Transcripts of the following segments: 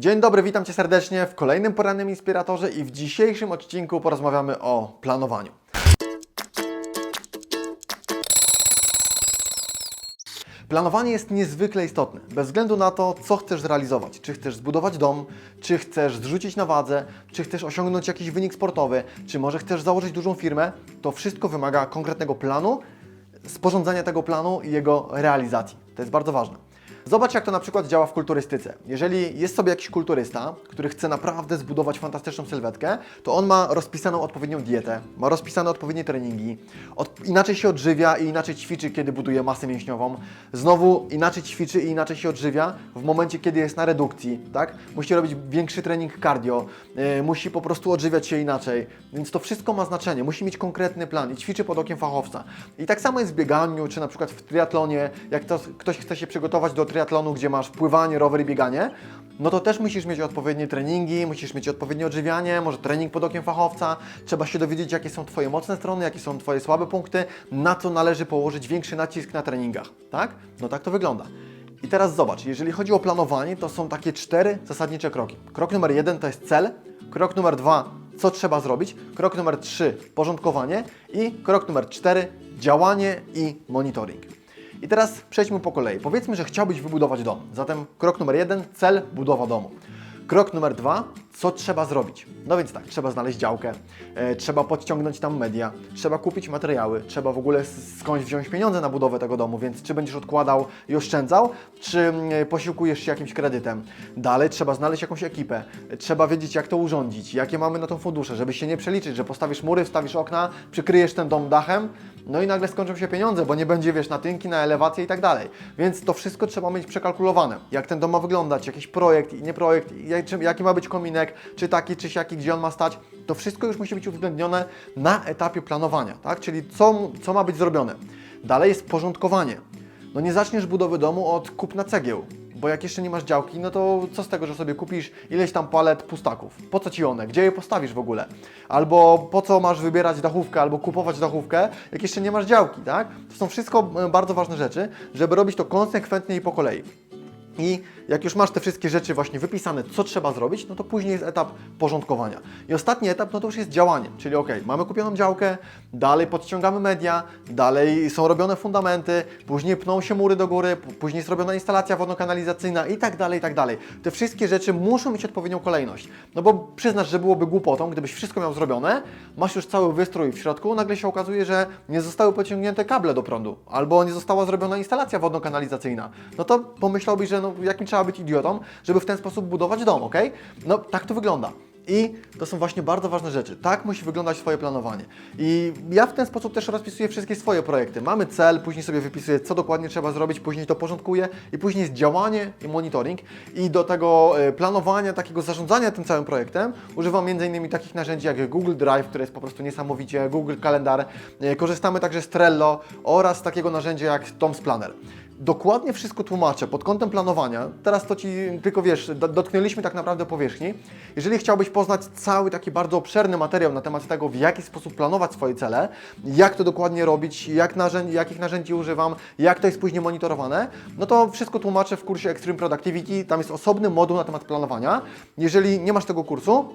Dzień dobry, witam Cię serdecznie w kolejnym porannym inspiratorze i w dzisiejszym odcinku porozmawiamy o planowaniu. Planowanie jest niezwykle istotne, bez względu na to, co chcesz zrealizować. Czy chcesz zbudować dom, czy chcesz zrzucić na wadze, czy chcesz osiągnąć jakiś wynik sportowy, czy może chcesz założyć dużą firmę, to wszystko wymaga konkretnego planu, sporządzenia tego planu i jego realizacji. To jest bardzo ważne. Zobacz, jak to na przykład działa w kulturystyce. Jeżeli jest sobie jakiś kulturysta, który chce naprawdę zbudować fantastyczną sylwetkę, to on ma rozpisaną odpowiednią dietę, ma rozpisane odpowiednie treningi, od, inaczej się odżywia i inaczej ćwiczy, kiedy buduje masę mięśniową. Znowu inaczej ćwiczy i inaczej się odżywia w momencie, kiedy jest na redukcji, tak? Musi robić większy trening cardio, yy, musi po prostu odżywiać się inaczej, więc to wszystko ma znaczenie. Musi mieć konkretny plan i ćwiczy pod okiem fachowca. I tak samo jest w bieganiu, czy na przykład w triatlonie, jak to, ktoś chce się przygotować do triatlonu, gdzie masz pływanie, rower i bieganie, no to też musisz mieć odpowiednie treningi, musisz mieć odpowiednie odżywianie, może trening pod okiem fachowca, trzeba się dowiedzieć, jakie są Twoje mocne strony, jakie są Twoje słabe punkty, na co należy położyć większy nacisk na treningach, tak? No tak to wygląda. I teraz zobacz, jeżeli chodzi o planowanie, to są takie cztery zasadnicze kroki. Krok numer jeden to jest cel, krok numer dwa co trzeba zrobić, krok numer trzy porządkowanie i krok numer cztery działanie i monitoring. I teraz przejdźmy po kolei. Powiedzmy, że chciałbyś wybudować dom. Zatem krok numer jeden, cel, budowa domu. Krok numer dwa, co trzeba zrobić? No więc tak, trzeba znaleźć działkę, e, trzeba podciągnąć tam media, trzeba kupić materiały, trzeba w ogóle skądś wziąć pieniądze na budowę tego domu, więc czy będziesz odkładał i oszczędzał, czy mm, posiłkujesz się jakimś kredytem. Dalej trzeba znaleźć jakąś ekipę, e, trzeba wiedzieć jak to urządzić, jakie mamy na to fundusze, żeby się nie przeliczyć, że postawisz mury, wstawisz okna, przykryjesz ten dom dachem, no i nagle skończą się pieniądze, bo nie będzie, wiesz, na tynki, na elewację i tak dalej. Więc to wszystko trzeba mieć przekalkulowane. Jak ten dom ma wyglądać, jakiś projekt i nie projekt, jaki ma być kominek, czy taki, czy siaki, gdzie on ma stać. To wszystko już musi być uwzględnione na etapie planowania, tak? Czyli co, co ma być zrobione. Dalej jest porządkowanie. No nie zaczniesz budowy domu od kupna cegieł, bo jak jeszcze nie masz działki, no to co z tego, że sobie kupisz ileś tam palet pustaków? Po co ci one? Gdzie je postawisz w ogóle? Albo po co masz wybierać dachówkę, albo kupować dachówkę, jak jeszcze nie masz działki, tak? To są wszystko e, bardzo ważne rzeczy, żeby robić to konsekwentnie i po kolei. I jak już masz te wszystkie rzeczy właśnie wypisane, co trzeba zrobić, no to później jest etap porządkowania. I ostatni etap, no to już jest działanie, czyli ok, mamy kupioną działkę, dalej podciągamy media, dalej są robione fundamenty, później pną się mury do góry, później jest robiona instalacja wodno-kanalizacyjna i tak dalej, i tak dalej. Te wszystkie rzeczy muszą mieć odpowiednią kolejność. No bo przyznasz, że byłoby głupotą, gdybyś wszystko miał zrobione, masz już cały wystrój w środku, nagle się okazuje, że nie zostały pociągnięte kable do prądu, albo nie została zrobiona instalacja wodno-kanalizacyjna. No to pomyślałbyś, że no, jakim trzeba być idiotą, żeby w ten sposób budować dom, ok? No tak to wygląda. I to są właśnie bardzo ważne rzeczy. Tak musi wyglądać Twoje planowanie. I ja w ten sposób też rozpisuję wszystkie swoje projekty. Mamy cel, później sobie wypisuję, co dokładnie trzeba zrobić, później to porządkuję i później jest działanie i monitoring. I do tego e, planowania, takiego zarządzania tym całym projektem używam m.in. takich narzędzi jak Google Drive, które jest po prostu niesamowicie, Google Kalendar. E, Korzystamy także z Trello oraz takiego narzędzia jak Tom's Planner dokładnie wszystko tłumaczę pod kątem planowania. Teraz to Ci tylko wiesz, do- dotknęliśmy tak naprawdę powierzchni. Jeżeli chciałbyś poznać cały taki bardzo obszerny materiał na temat tego, w jaki sposób planować swoje cele, jak to dokładnie robić, jak jakich narzędzi używam, jak to jest później monitorowane, no to wszystko tłumaczę w kursie Extreme Productivity. Tam jest osobny moduł na temat planowania. Jeżeli nie masz tego kursu,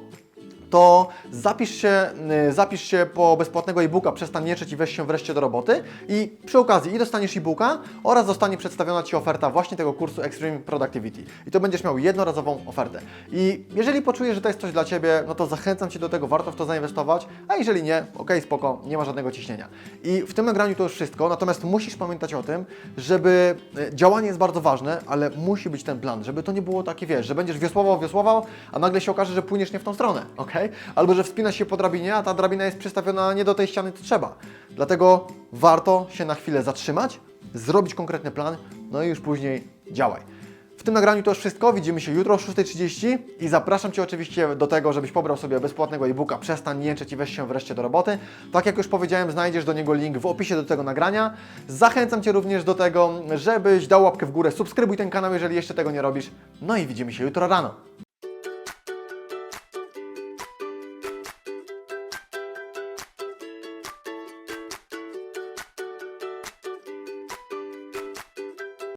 to zapisz się, y, zapisz się po bezpłatnego e-booka Przestań nieczeć i weź się wreszcie do roboty i przy okazji i dostaniesz e-booka oraz zostanie przedstawiona Ci oferta właśnie tego kursu Extreme Productivity. I to będziesz miał jednorazową ofertę. I jeżeli poczujesz, że to jest coś dla Ciebie, no to zachęcam Cię do tego, warto w to zainwestować, a jeżeli nie, ok, spoko, nie ma żadnego ciśnienia. I w tym nagraniu to już wszystko, natomiast musisz pamiętać o tym, żeby y, działanie jest bardzo ważne, ale musi być ten plan, żeby to nie było takie, wiesz, że będziesz wiosłował, wiosłował, a nagle się okaże, że płyniesz nie w tą stronę, ok? Albo, że wspinasz się po drabinie, a ta drabina jest przystawiona nie do tej ściany, co trzeba. Dlatego warto się na chwilę zatrzymać, zrobić konkretny plan, no i już później działaj. W tym nagraniu to już wszystko. Widzimy się jutro o 6.30 i zapraszam Cię oczywiście do tego, żebyś pobrał sobie bezpłatnego e-booka Przestań jęczeć i weź się wreszcie do roboty. Tak jak już powiedziałem, znajdziesz do niego link w opisie do tego nagrania. Zachęcam Cię również do tego, żebyś dał łapkę w górę, subskrybuj ten kanał, jeżeli jeszcze tego nie robisz. No i widzimy się jutro rano.